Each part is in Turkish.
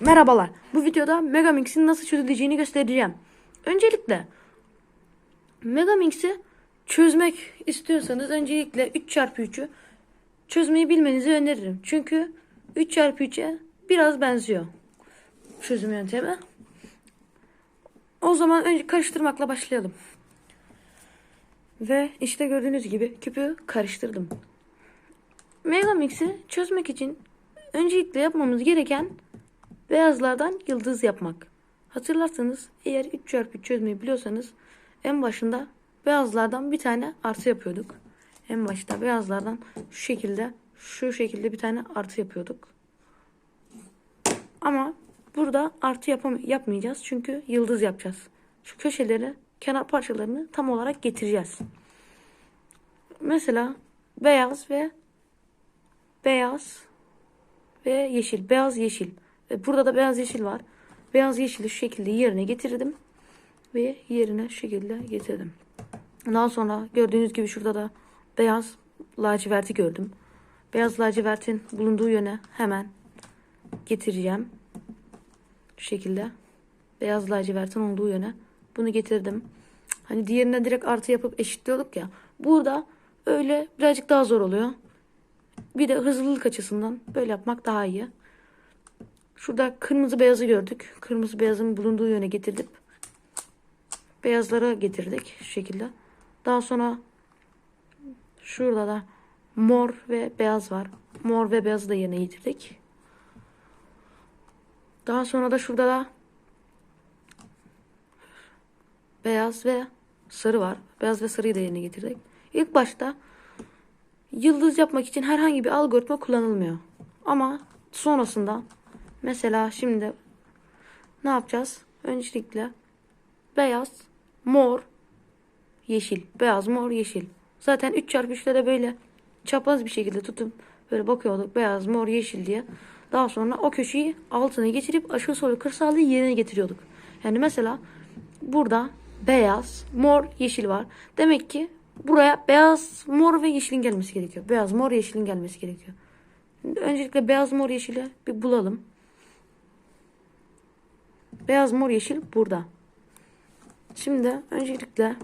Merhabalar. Bu videoda Megamix'in nasıl çözüleceğini göstereceğim. Öncelikle Megamix'i çözmek istiyorsanız öncelikle 3x3'ü çözmeyi bilmenizi öneririm. Çünkü 3x3'e biraz benziyor çözüm yöntemi. O zaman önce karıştırmakla başlayalım. Ve işte gördüğünüz gibi küpü karıştırdım. Megamix'i çözmek için öncelikle yapmamız gereken beyazlardan yıldız yapmak. Hatırlarsanız eğer 3x3 çözmeyi biliyorsanız en başında beyazlardan bir tane artı yapıyorduk. En başta beyazlardan şu şekilde şu şekilde bir tane artı yapıyorduk. Ama burada artı yapam yapmayacağız çünkü yıldız yapacağız. Şu köşeleri kenar parçalarını tam olarak getireceğiz. Mesela beyaz ve beyaz ve yeşil. Beyaz yeşil. Burada da beyaz yeşil var. Beyaz yeşili şu şekilde yerine getirdim. Ve yerine şu şekilde getirdim. Daha sonra gördüğünüz gibi şurada da beyaz laciverti gördüm. Beyaz lacivertin bulunduğu yöne hemen getireceğim. Şu şekilde. Beyaz lacivertin olduğu yöne. Bunu getirdim. Hani diğerine direkt artı yapıp eşitliyorduk ya. Burada öyle birazcık daha zor oluyor. Bir de hızlılık açısından böyle yapmak daha iyi. Şurada kırmızı beyazı gördük. Kırmızı beyazın bulunduğu yöne getirdik. Beyazlara getirdik şu şekilde. Daha sonra şurada da mor ve beyaz var. Mor ve beyazı da yerine getirdik. Daha sonra da şurada da beyaz ve sarı var. Beyaz ve sarıyı da yerine getirdik. İlk başta yıldız yapmak için herhangi bir algoritma kullanılmıyor. Ama sonrasında mesela şimdi ne yapacağız? Öncelikle beyaz, mor, yeşil. Beyaz, mor, yeşil. Zaten 3 çarpı 3'te de böyle çapraz bir şekilde tutup böyle bakıyorduk. Beyaz, mor, yeşil diye. Daha sonra o köşeyi altına geçirip aşağı sol kırsallığı yerine getiriyorduk. Yani mesela burada beyaz, mor, yeşil var. Demek ki buraya beyaz, mor ve yeşilin gelmesi gerekiyor. Beyaz, mor, yeşilin gelmesi gerekiyor. Öncelikle beyaz, mor, yeşili bir bulalım. Beyaz, mor, yeşil burada. Şimdi öncelikle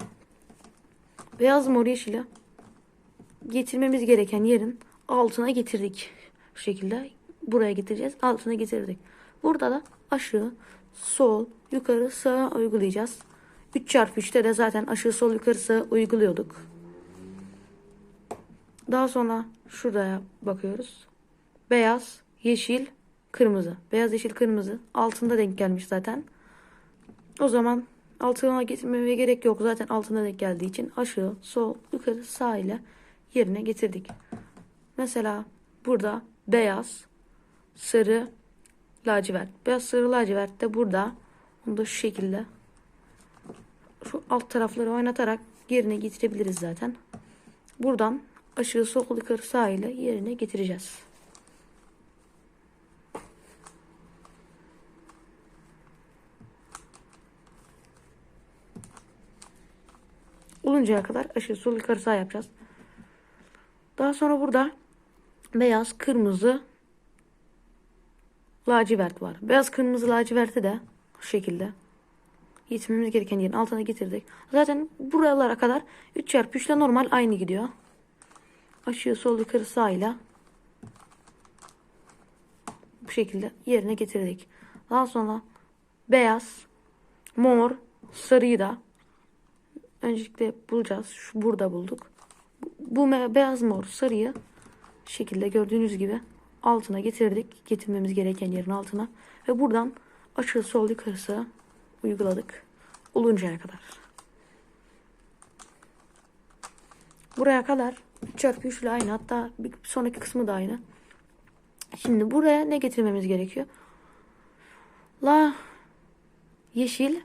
beyaz, mor, yeşili getirmemiz gereken yerin altına getirdik. Bu şekilde buraya getireceğiz. Altına getirdik. Burada da aşağı, sol, yukarı, sağa uygulayacağız. 3 çarpı 3'te de zaten aşağı, sol, yukarı, sağa uyguluyorduk. Daha sonra şuraya bakıyoruz. Beyaz, yeşil, kırmızı. Beyaz, yeşil, kırmızı. Altında denk gelmiş zaten. O zaman altına getirmeye gerek yok. Zaten altına denk geldiği için aşağı, sol, yukarı, sağ ile yerine getirdik. Mesela burada beyaz, sarı, lacivert. Beyaz, sarı, lacivert de burada. Onu da şu şekilde şu alt tarafları oynatarak yerine getirebiliriz zaten. Buradan aşağı, sol, yukarı, sağ ile yerine getireceğiz. Oluncaya kadar aşağı, sol, yukarı, sağ yapacağız. Daha sonra burada beyaz, kırmızı, lacivert var. Beyaz, kırmızı, laciverti de şu şekilde getirmemiz gereken yerin altına getirdik. Zaten buralara kadar 3 çarpı 3 ile normal aynı gidiyor. Aşağı, sol, yukarı, sağ ile bu şekilde yerine getirdik. Daha sonra beyaz, mor, sarıyı da öncelikle bulacağız. Şu burada bulduk. Bu beyaz mor sarıyı şekilde gördüğünüz gibi altına getirdik. Getirmemiz gereken yerin altına. Ve buradan aşağı sol yukarısı uyguladık. Oluncaya kadar. Buraya kadar 3 çarpı 3 ile aynı. Hatta bir sonraki kısmı da aynı. Şimdi buraya ne getirmemiz gerekiyor? La yeşil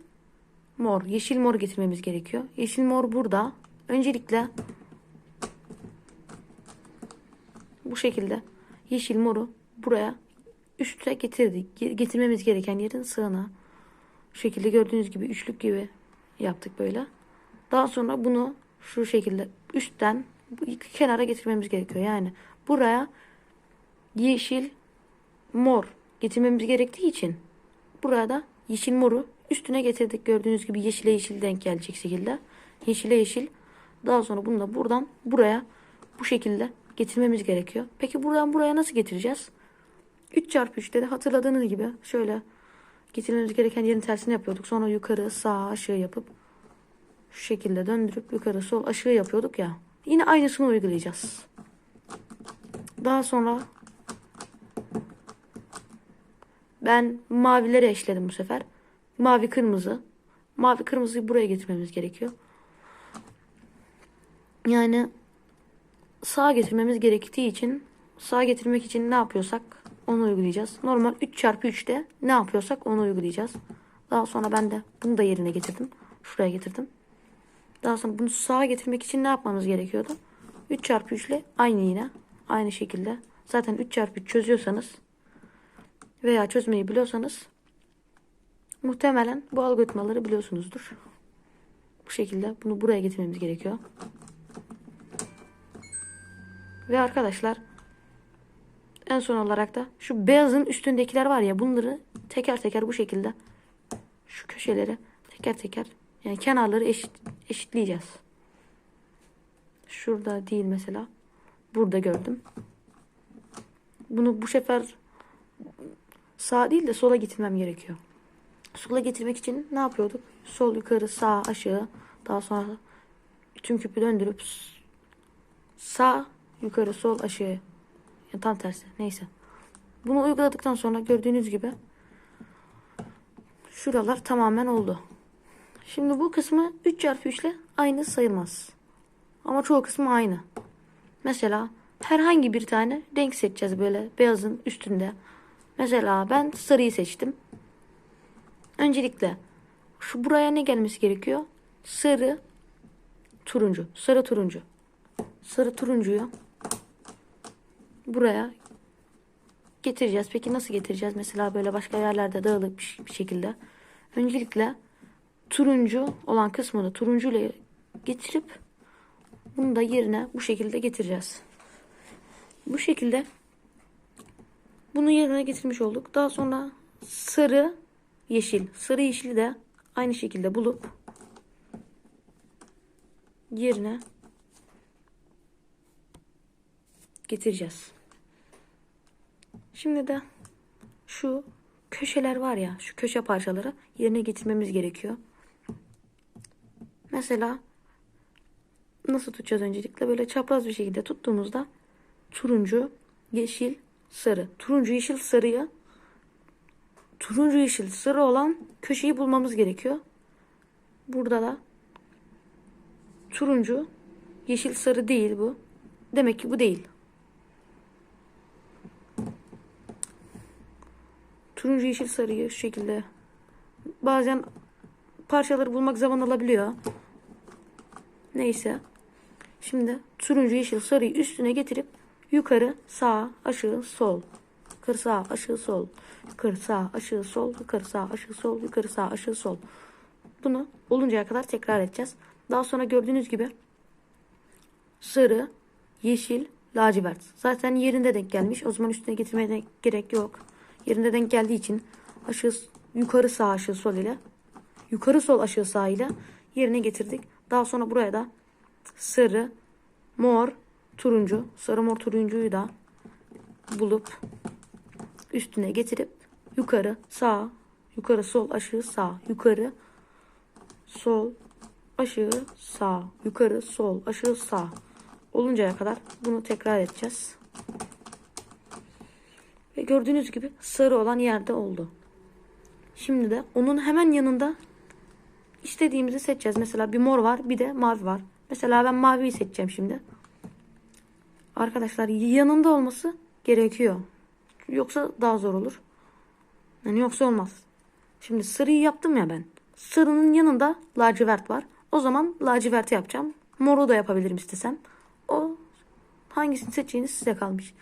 mor. Yeşil mor getirmemiz gerekiyor. Yeşil mor burada. Öncelikle bu şekilde yeşil moru buraya üste getirdik. Ge- Getirmemiz gereken yerin sığına. Şu şekilde gördüğünüz gibi üçlük gibi yaptık böyle. Daha sonra bunu şu şekilde üstten kenara getirmemiz gerekiyor. Yani buraya yeşil, mor getirmemiz gerektiği için burada yeşil moru üstüne getirdik. Gördüğünüz gibi yeşile yeşil denk gelecek şekilde. Yeşile yeşil. Daha sonra bunu da buradan buraya bu şekilde getirmemiz gerekiyor. Peki buradan buraya nasıl getireceğiz? 3 çarpı 3'te de hatırladığınız gibi şöyle getirmemiz gereken yerin tersini yapıyorduk. Sonra yukarı sağ aşağı yapıp şu şekilde döndürüp yukarı sol aşağı yapıyorduk ya. Yine aynısını uygulayacağız. Daha sonra ben mavileri eşledim bu sefer. Mavi kırmızı. Mavi kırmızıyı buraya getirmemiz gerekiyor. Yani sağa getirmemiz gerektiği için sağa getirmek için ne yapıyorsak onu uygulayacağız. Normal 3 çarpı 3'te ne yapıyorsak onu uygulayacağız. Daha sonra ben de bunu da yerine getirdim. Şuraya getirdim. Daha sonra bunu sağa getirmek için ne yapmamız gerekiyordu? 3 çarpı 3 ile aynı yine. Aynı şekilde. Zaten 3 çarpı 3 çözüyorsanız veya çözmeyi biliyorsanız muhtemelen bu algoritmaları biliyorsunuzdur. Bu şekilde bunu buraya getirmemiz gerekiyor. Ve arkadaşlar en son olarak da şu beyazın üstündekiler var ya bunları teker teker bu şekilde şu köşeleri teker teker yani kenarları eşit, eşitleyeceğiz. Şurada değil mesela. Burada gördüm. Bunu bu sefer sağa değil de sola getirmem gerekiyor. Sola getirmek için ne yapıyorduk? Sol yukarı sağ aşağı daha sonra tüm küpü döndürüp sağ yukarı sol aşağı yani tam tersi neyse. Bunu uyguladıktan sonra gördüğünüz gibi şuralar tamamen oldu. Şimdi bu kısmı 3 çarpı 3 ile aynı sayılmaz. Ama çoğu kısmı aynı. Mesela herhangi bir tane renk seçeceğiz böyle beyazın üstünde. Mesela ben sarıyı seçtim. Öncelikle şu buraya ne gelmesi gerekiyor? Sarı, turuncu. Sarı turuncu. Sarı turuncuyu buraya getireceğiz. Peki nasıl getireceğiz? Mesela böyle başka yerlerde dağılık bir şekilde. Öncelikle turuncu olan kısmını turuncu ile getirip bunu da yerine bu şekilde getireceğiz. Bu şekilde bunu yerine getirmiş olduk. Daha sonra sarı, yeşil. Sarı yeşili de aynı şekilde bulup yerine getireceğiz. Şimdi de şu köşeler var ya, şu köşe parçaları yerine getirmemiz gerekiyor. Mesela nasıl tutacağız öncelikle? Böyle çapraz bir şekilde tuttuğumuzda turuncu, yeşil, sarı. Turuncu, yeşil, sarıyı turuncu, yeşil, sarı olan köşeyi bulmamız gerekiyor. Burada da turuncu, yeşil, sarı değil bu. Demek ki bu değil. Turuncu, yeşil, sarıyı şu şekilde bazen parçaları bulmak zaman alabiliyor. Neyse. Şimdi turuncu, yeşil, sarıyı üstüne getirip yukarı, sağ, aşağı, sol. Yukarı, sağ, aşağı, sol. Yukarı, sağ, aşağı, sol. Yukarı, sağ, aşağı, sol. Yukarı, sağ, aşağı, sol. Bunu oluncaya kadar tekrar edeceğiz. Daha sonra gördüğünüz gibi sarı, yeşil, lacivert. Zaten yerinde denk gelmiş. O zaman üstüne getirmeye gerek yok. Yerinde denk geldiği için aşağı, yukarı, sağ, aşağı, sol ile yukarı sol aşağı sağ ile yerine getirdik. Daha sonra buraya da sarı, mor, turuncu, sarı mor turuncuyu da bulup üstüne getirip yukarı sağ, yukarı sol aşağı sağ, yukarı sol aşağı sağ, yukarı sol aşağı sağ oluncaya kadar bunu tekrar edeceğiz. Ve gördüğünüz gibi sarı olan yerde oldu. Şimdi de onun hemen yanında istediğimizi seçeceğiz. Mesela bir mor var bir de mavi var. Mesela ben maviyi seçeceğim şimdi. Arkadaşlar yanında olması gerekiyor. Yoksa daha zor olur. Yani yoksa olmaz. Şimdi sarıyı yaptım ya ben. Sarının yanında lacivert var. O zaman laciverti yapacağım. Moru da yapabilirim istesem. O hangisini seçeceğiniz size kalmış.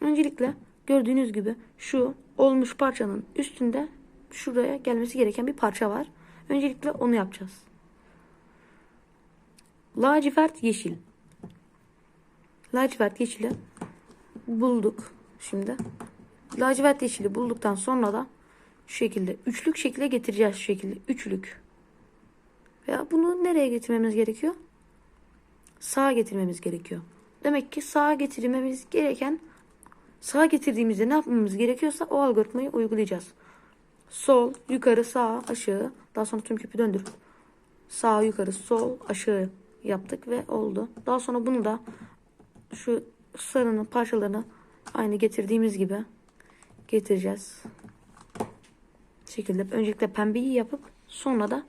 Öncelikle gördüğünüz gibi şu olmuş parçanın üstünde şuraya gelmesi gereken bir parça var. Öncelikle onu yapacağız. Lacivert yeşil. Lacivert yeşili bulduk şimdi. lacivert yeşili bulduktan sonra da şu şekilde üçlük şekilde getireceğiz şu şekilde üçlük. Veya bunu nereye getirmemiz gerekiyor? Sağa getirmemiz gerekiyor. Demek ki sağa getirmemiz gereken sağa getirdiğimizde ne yapmamız gerekiyorsa o algoritmayı uygulayacağız. Sol, yukarı, sağ, aşağı. Daha sonra tüm küpü döndürüp sağ, yukarı, sol, aşağı yaptık ve oldu. Daha sonra bunu da şu sarının parçalarını aynı getirdiğimiz gibi getireceğiz. Şekilde öncelikle pembeyi yapıp sonra da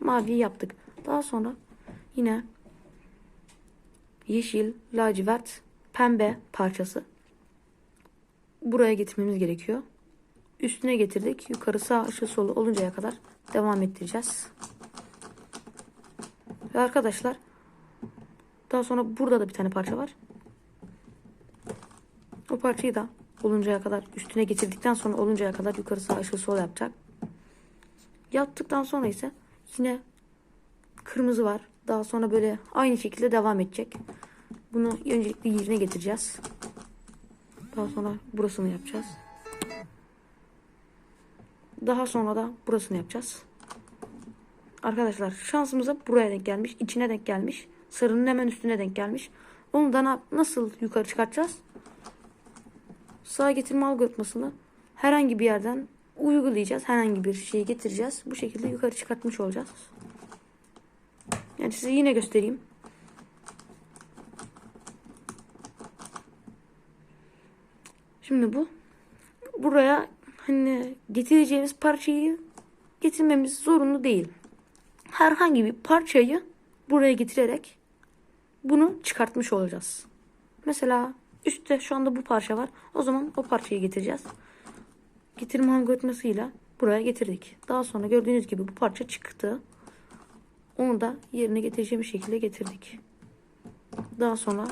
maviyi yaptık. Daha sonra yine yeşil, lacivert, pembe parçası buraya getirmemiz gerekiyor. Üstüne getirdik. Yukarı sağ aşağı solu oluncaya kadar devam ettireceğiz. Ve arkadaşlar daha sonra burada da bir tane parça var. O parçayı da oluncaya kadar üstüne getirdikten sonra oluncaya kadar yukarı sağ aşağı sol yapacak. Yaptıktan sonra ise yine kırmızı var. Daha sonra böyle aynı şekilde devam edecek. Bunu öncelikle yerine getireceğiz. Daha sonra burasını yapacağız. Daha sonra da burasını yapacağız. Arkadaşlar şansımıza buraya denk gelmiş. içine denk gelmiş. Sarının hemen üstüne denk gelmiş. Onu da na- nasıl yukarı çıkartacağız? Sağa getirme algoritmasını herhangi bir yerden uygulayacağız. Herhangi bir şeyi getireceğiz. Bu şekilde yukarı çıkartmış olacağız. Yani size yine göstereyim. Şimdi bu buraya hani getireceğimiz parçayı getirmemiz zorunlu değil. Herhangi bir parçayı buraya getirerek bunu çıkartmış olacağız. Mesela üstte şu anda bu parça var. O zaman o parçayı getireceğiz. Getirme algoritmasıyla buraya getirdik. Daha sonra gördüğünüz gibi bu parça çıktı. Onu da yerine getireceğimiz şekilde getirdik. Daha sonra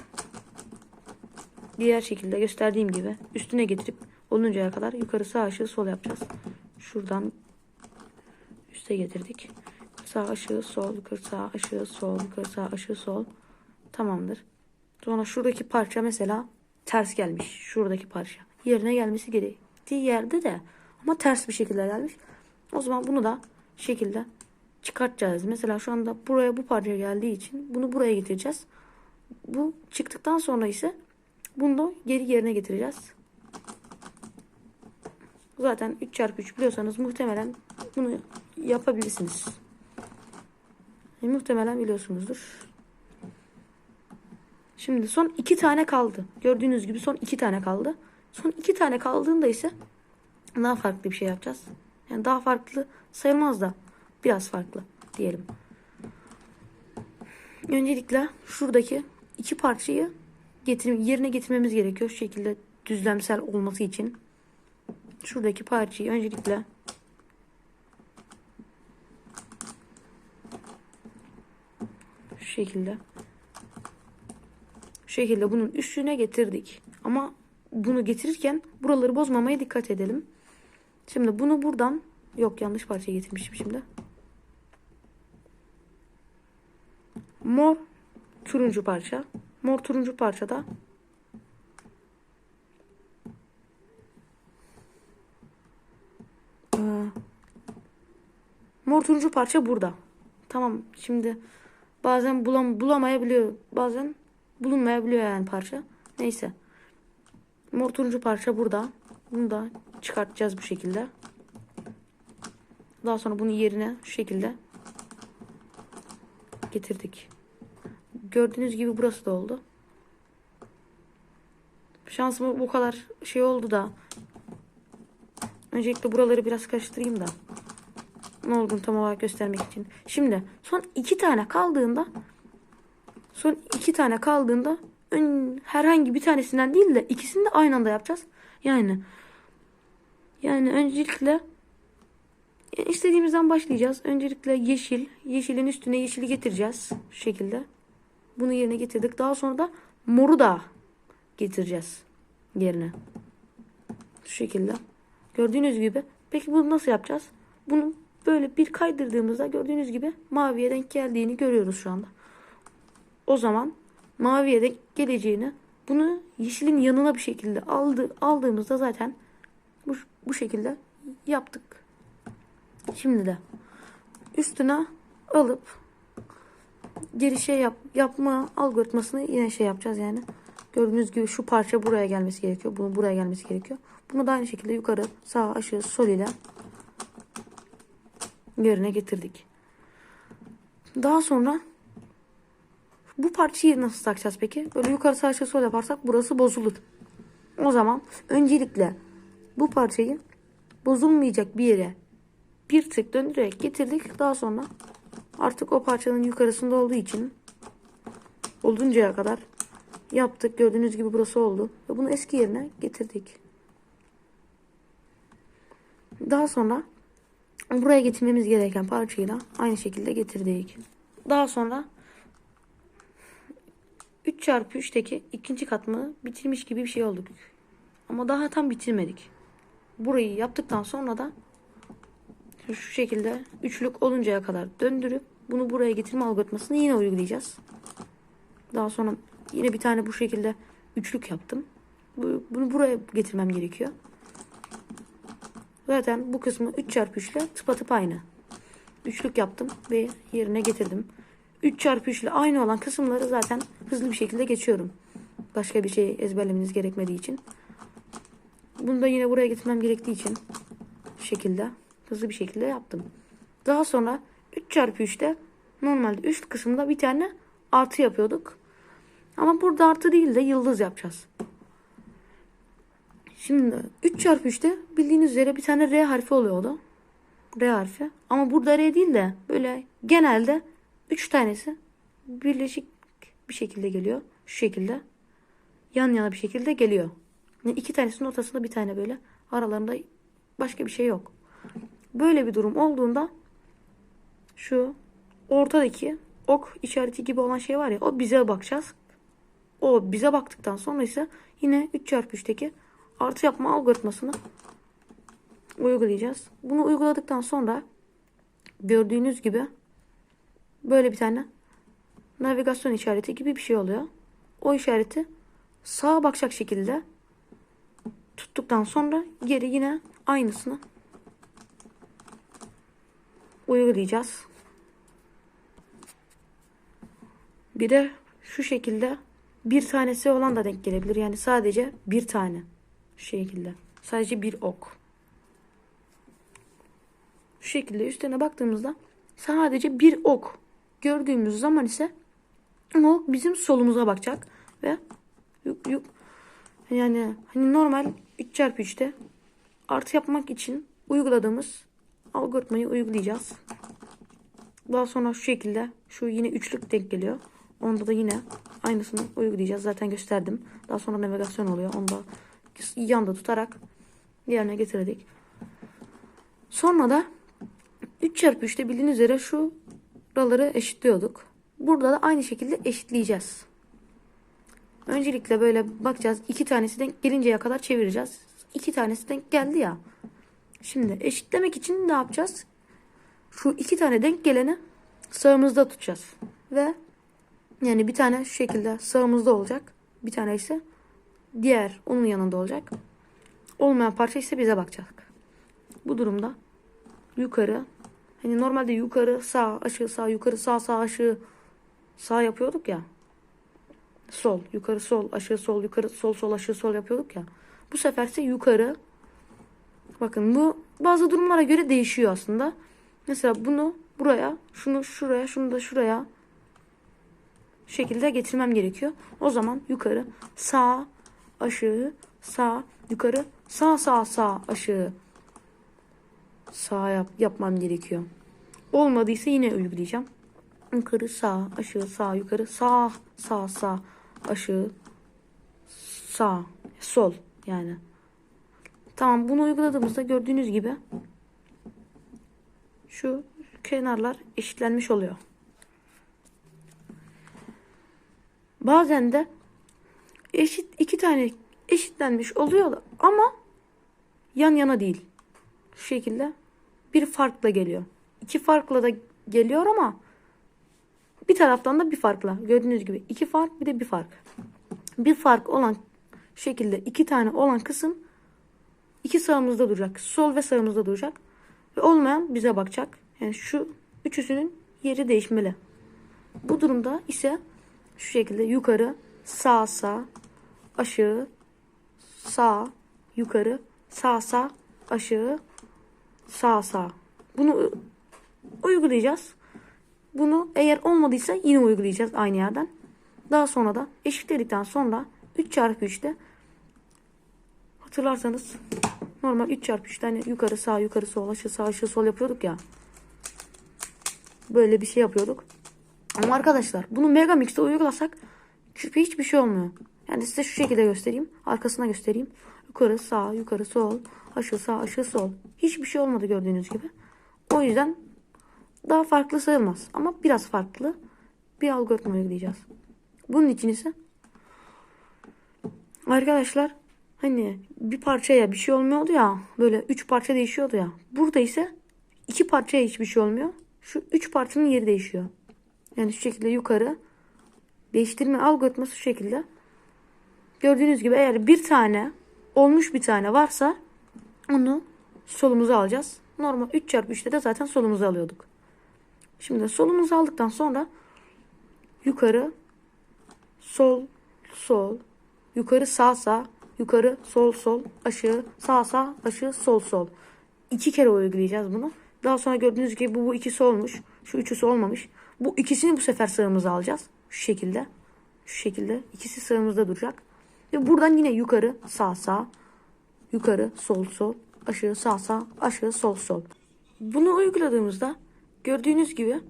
diğer şekilde gösterdiğim gibi üstüne getirip oluncaya kadar yukarı sağ aşağı sol yapacağız. Şuradan üste getirdik. Sağ aşağı sol, yukarı sağ aşağı sol, yukarı sağ aşağı sol. Tamamdır. Sonra şuradaki parça mesela ters gelmiş. Şuradaki parça. Yerine gelmesi gerektiği yerde de ama ters bir şekilde gelmiş. O zaman bunu da şekilde çıkartacağız. Mesela şu anda buraya bu parça geldiği için bunu buraya getireceğiz. Bu çıktıktan sonra ise bunu da geri yerine getireceğiz. Zaten 3 çarpı 3 biliyorsanız muhtemelen bunu yapabilirsiniz. E, muhtemelen biliyorsunuzdur. Şimdi son iki tane kaldı. Gördüğünüz gibi son iki tane kaldı. Son iki tane kaldığında ise daha farklı bir şey yapacağız. Yani daha farklı sayılmaz da biraz farklı diyelim. Öncelikle şuradaki iki parçayı getir yerine getirmemiz gerekiyor. Şu şekilde düzlemsel olması için. Şuradaki parçayı öncelikle şu şekilde şekilde bunun üstüne getirdik. Ama bunu getirirken buraları bozmamaya dikkat edelim. Şimdi bunu buradan yok yanlış parça getirmişim şimdi. Mor turuncu parça. Mor turuncu parçada Ee, mor turuncu parça burada. Tamam şimdi bazen bulam bulamayabiliyor. Bazen bulunmayabiliyor yani parça. Neyse. Mor turuncu parça burada. Bunu da çıkartacağız bu şekilde. Daha sonra bunu yerine şu şekilde getirdik. Gördüğünüz gibi burası da oldu. Şansıma bu kadar şey oldu da. Öncelikle buraları biraz karıştırayım da. Ne olduğunu tam olarak göstermek için. Şimdi son iki tane kaldığında son iki tane kaldığında ön, herhangi bir tanesinden değil de ikisini de aynı anda yapacağız. Yani yani öncelikle istediğimizden başlayacağız. Öncelikle yeşil. Yeşilin üstüne yeşili getireceğiz. Şu şekilde. Bunu yerine getirdik. Daha sonra da moru da getireceğiz yerine. Şu şekilde. Gördüğünüz gibi. Peki bunu nasıl yapacağız? Bunu böyle bir kaydırdığımızda gördüğünüz gibi maviye denk geldiğini görüyoruz şu anda. O zaman maviye denk geleceğini bunu yeşilin yanına bir şekilde aldı, aldığımızda zaten bu şekilde yaptık. Şimdi de üstüne alıp geri şey yap, yapma algoritmasını yine şey yapacağız yani. Gördüğünüz gibi şu parça buraya gelmesi gerekiyor. Bunu buraya gelmesi gerekiyor. Bunu da aynı şekilde yukarı, sağ, aşağı, sol ile yerine getirdik. Daha sonra bu parçayı nasıl takacağız peki? Böyle yukarı sağ aşağı sol yaparsak burası bozulur. O zaman öncelikle bu parçayı bozulmayacak bir yere bir tık döndürerek getirdik. Daha sonra artık o parçanın yukarısında olduğu için oluncaya kadar yaptık. Gördüğünüz gibi burası oldu. Ve bunu eski yerine getirdik. Daha sonra buraya getirmemiz gereken parçayı da aynı şekilde getirdik. Daha sonra 3 çarpı 3'teki ikinci katmanı bitirmiş gibi bir şey olduk. Ama daha tam bitirmedik. Burayı yaptıktan sonra da şu şekilde üçlük oluncaya kadar döndürüp bunu buraya getirme algoritmasını yine uygulayacağız. Daha sonra yine bir tane bu şekilde üçlük yaptım. Bu- Bunu buraya getirmem gerekiyor. Zaten bu kısmı 3 çarpı 3 ile tıpatıp aynı. Üçlük yaptım ve yerine getirdim. 3 çarpı 3 ile aynı olan kısımları zaten hızlı bir şekilde geçiyorum. Başka bir şey ezberlemeniz gerekmediği için. Bunu da yine buraya getirmem gerektiği için şekilde hızlı bir şekilde yaptım. Daha sonra 3 çarpı 3'te normalde üst kısımda bir tane artı yapıyorduk. Ama burada artı değil de yıldız yapacağız. Şimdi 3 çarpı 3'te bildiğiniz üzere bir tane R harfi oluyordu. R harfi. Ama burada R değil de böyle genelde 3 tanesi birleşik bir şekilde geliyor. Şu şekilde. Yan yana bir şekilde geliyor. Yani iki tanesinin ortasında bir tane böyle. Aralarında başka bir şey yok. Böyle bir durum olduğunda şu ortadaki ok işareti gibi olan şey var ya o bize bakacağız. O bize baktıktan sonra ise yine 3 çarpı 3'teki artı yapma algoritmasını uygulayacağız. Bunu uyguladıktan sonra gördüğünüz gibi böyle bir tane navigasyon işareti gibi bir şey oluyor. O işareti sağa bakacak şekilde tuttuktan sonra geri yine aynısını uygulayacağız. Bir de şu şekilde bir tanesi olan da denk gelebilir. Yani sadece bir tane. Şu şekilde. Sadece bir ok. Şu şekilde üstüne baktığımızda sadece bir ok gördüğümüz zaman ise o bizim solumuza bakacak ve yuk, yuk, yani hani normal 3 çarpı 3'te artı yapmak için uyguladığımız algoritmayı uygulayacağız. Daha sonra şu şekilde şu yine üçlük denk geliyor. Onda da yine aynısını uygulayacağız. Zaten gösterdim. Daha sonra navigasyon oluyor. Onu da yanda tutarak yerine getirdik. Sonra da 3 çarpı 3'te bildiğiniz üzere şu buraları eşitliyorduk. Burada da aynı şekilde eşitleyeceğiz. Öncelikle böyle bakacağız. iki tanesi denk gelinceye kadar çevireceğiz. İki tanesi denk geldi ya. Şimdi eşitlemek için ne yapacağız? Şu iki tane denk geleni sağımızda tutacağız. Ve yani bir tane şu şekilde sağımızda olacak. Bir tane ise diğer onun yanında olacak. Olmayan parça ise bize bakacak. Bu durumda yukarı hani normalde yukarı sağ aşağı sağ yukarı sağ sağ aşağı sağ yapıyorduk ya. Sol yukarı sol aşağı sol yukarı sol sol aşağı sol yapıyorduk ya. Bu seferse yukarı Bakın bu bazı durumlara göre değişiyor aslında. Mesela bunu buraya, şunu şuraya, şunu da şuraya şekilde getirmem gerekiyor. O zaman yukarı, sağ, aşağı, sağ, yukarı, sağ, sağ, sağ, aşağı sağ yap, yapmam gerekiyor. Olmadıysa yine uygulayacağım. Yukarı, sağ, aşağı, sağ, yukarı, sağ, sağ, sağ, aşağı, sağ, sol yani. Tamam bunu uyguladığımızda gördüğünüz gibi şu kenarlar eşitlenmiş oluyor. Bazen de eşit iki tane eşitlenmiş oluyor ama yan yana değil. Şu şekilde bir farkla geliyor. İki farkla da geliyor ama bir taraftan da bir farkla. Gördüğünüz gibi iki fark bir de bir fark. Bir fark olan şekilde iki tane olan kısım iki sağımızda duracak. Sol ve sağımızda duracak. Ve olmayan bize bakacak. Yani şu üçüsünün yeri değişmeli. Bu durumda ise şu şekilde yukarı, sağ sağ, aşağı, sağ, yukarı, sağ sağ, aşağı, sağ sağ. Bunu uygulayacağız. Bunu eğer olmadıysa yine uygulayacağız aynı yerden. Daha sonra da eşitledikten sonra 3 çarpı 3'te hatırlarsanız normal 3 çarpı 3'te hani yukarı sağ yukarı sol aşağı sağ aşağı sol yapıyorduk ya. Böyle bir şey yapıyorduk. Ama arkadaşlar bunu Megamix'te uygulasak küpe hiçbir şey olmuyor. Yani size şu şekilde göstereyim. Arkasına göstereyim. Yukarı sağ yukarı sol aşağı sağ aşağı sol. Hiçbir şey olmadı gördüğünüz gibi. O yüzden daha farklı sayılmaz. Ama biraz farklı bir algoritma uygulayacağız. Bunun için ise arkadaşlar hani bir parçaya bir şey olmuyordu ya böyle üç parça değişiyordu ya. Burada ise iki parçaya hiçbir şey olmuyor. Şu üç parçanın yeri değişiyor. Yani şu şekilde yukarı değiştirme algoritması şu şekilde. Gördüğünüz gibi eğer bir tane olmuş bir tane varsa onu solumuza alacağız. Normal 3 çarpı 3'te de zaten solumuza alıyorduk. Şimdi solumuzu aldıktan sonra yukarı sol sol yukarı sağ sağ yukarı sol sol aşağı sağ sağ aşağı sol sol. İki kere uygulayacağız bunu. Daha sonra gördüğünüz gibi bu, bu ikisi olmuş. Şu üçüsü olmamış. Bu ikisini bu sefer sağımıza alacağız. Şu şekilde. Şu şekilde. ikisi sağımızda duracak. Ve buradan yine yukarı sağ sağ yukarı sol sol aşağı sağ sağ aşağı sol sol. Bunu uyguladığımızda gördüğünüz gibi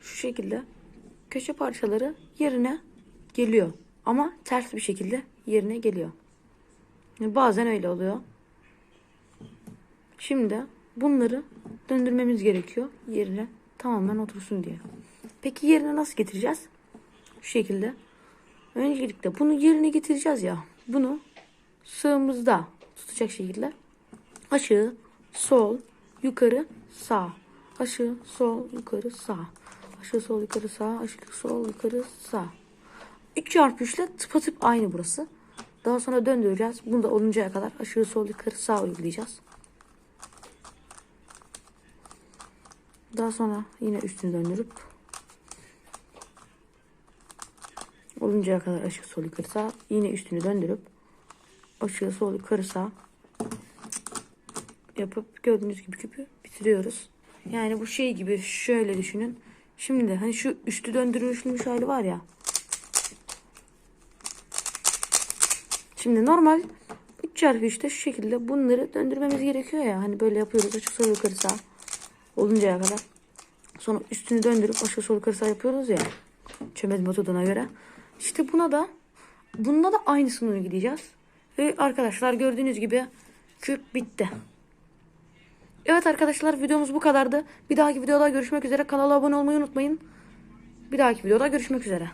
şu şekilde köşe parçaları yerine geliyor. Ama ters bir şekilde yerine geliyor. Yani bazen öyle oluyor. Şimdi bunları döndürmemiz gerekiyor yerine tamamen otursun diye. Peki yerine nasıl getireceğiz? Şu şekilde. Öncelikle bunu yerine getireceğiz ya. Bunu sığımızda tutacak şekilde aşağı, sol, yukarı, sağ. Aşağı, sol, yukarı, sağ. Aşağı, sol, yukarı, sağ. Aşağı, sol, yukarı, sağ. 3 çarpı 3 ile tıpatıp aynı burası. Daha sonra döndüreceğiz. Bunu da oluncaya kadar aşağı, sol, yukarı, sağ uygulayacağız. Daha sonra yine üstünü döndürüp oluncaya kadar aşağı sol yukarı sağ yine üstünü döndürüp aşağı sol yukarı sağ yapıp gördüğünüz gibi küpü bitiriyoruz. Yani bu şey gibi şöyle düşünün. Şimdi hani şu üstü döndürülmüş hali var ya. Şimdi normal 3 çarpı 3'te şu şekilde bunları döndürmemiz gerekiyor ya. Hani böyle yapıyoruz açık sol yukarı oluncaya kadar. Sonra üstünü döndürüp aşağı sol yukarı yapıyoruz ya. Çömez metoduna göre. İşte buna da bunda da aynısını uygulayacağız. Ve arkadaşlar gördüğünüz gibi küp bitti. Evet arkadaşlar videomuz bu kadardı. Bir dahaki videoda görüşmek üzere. Kanala abone olmayı unutmayın. Bir dahaki videoda görüşmek üzere.